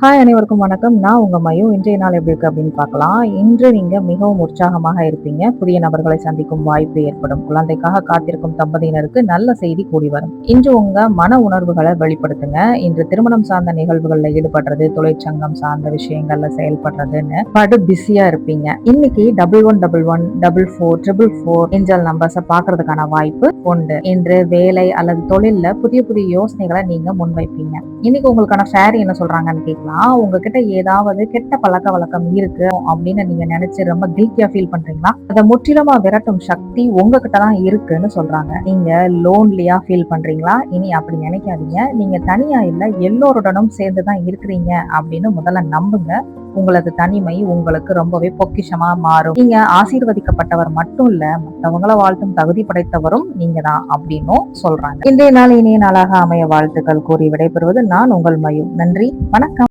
Hi அனைவருக்கும் வணக்கம். நான் உங்க மயு. இன்றைய நாள் எப்படி இருக்கு அப்படின்னு பார்க்கலாம். இன்று நீங்க மிகவும் உற்சாகமாக இருப்பீங்க. புதிய நபர்களை சந்திக்கும் வாய்ப்பு ஏற்படும். குழந்தைக்காக காத்திருக்கும் தம்பதியினருக்கு நல்ல செய்தி கூடி வரும். இன்று உங்க மன உணர்வுகளை வெளிப்படுத்துங்க. இன்று திருமணம் சார்ந்த நிகழ்வுகள்ல ஈடுபடுறது தொழிற்சங்கம் சார்ந்த விஷயங்கள்ல செயல்படுறதுன்னு படு பிஸியா இருப்பீங்க. இன்னைக்கு double one double one double four triple four angel நம்பர்ஸை பாக்குறதுக்கான வாய்ப்பு உண்டு. இன்று வேலை அல்லது தொழில்ல புதிய புதிய யோசனைகளை நீங்க முன்வைப்பீங்க. இன்னைக்கு உங்களுக்கான ஃபேரி என்ன சொல்றாங்கன்னு கேட்கலாம் உங்ககிட்ட ஏதாவது கெட்ட பழக்க வழக்கம் இருக்கு அப்படின்னு நீங்க நினைச்சு ரொம்ப கில்ட்டியா ஃபீல் பண்றீங்களா அதை முற்றிலுமா விரட்டும் சக்தி உங்ககிட்ட தான் இருக்குன்னு சொல்றாங்க. நீங்க லோன்லியா ஃபீல் பண்றீங்களா? இனி அப்படி நினைக்காதீங்க. நீங்க தனியா இல்ல எல்லோருடனும் சேர்ந்து தான் இருக்கிறீங்க அப்படின்னு முதல்ல நம்புங்க. உங்களது தனிமை உங்களுக்கு ரொம்பவே பொக்கிஷமா மாறும். நீங்க ஆசீர்வதிக்கப்பட்டவர் மட்டும் இல்ல மற்றவங்கள வாழ்த்தும் தகுதி படைத்தவரும் நீங்க தான் அப்படின்னும் சொல்றாங்க. இன்றைய நாள் இனிய நாளாக அமைய வாழ்த்துக்கள் கூறி விடைபெறுவது நான் உங்கள் மயு நன்றி வணக்கம்.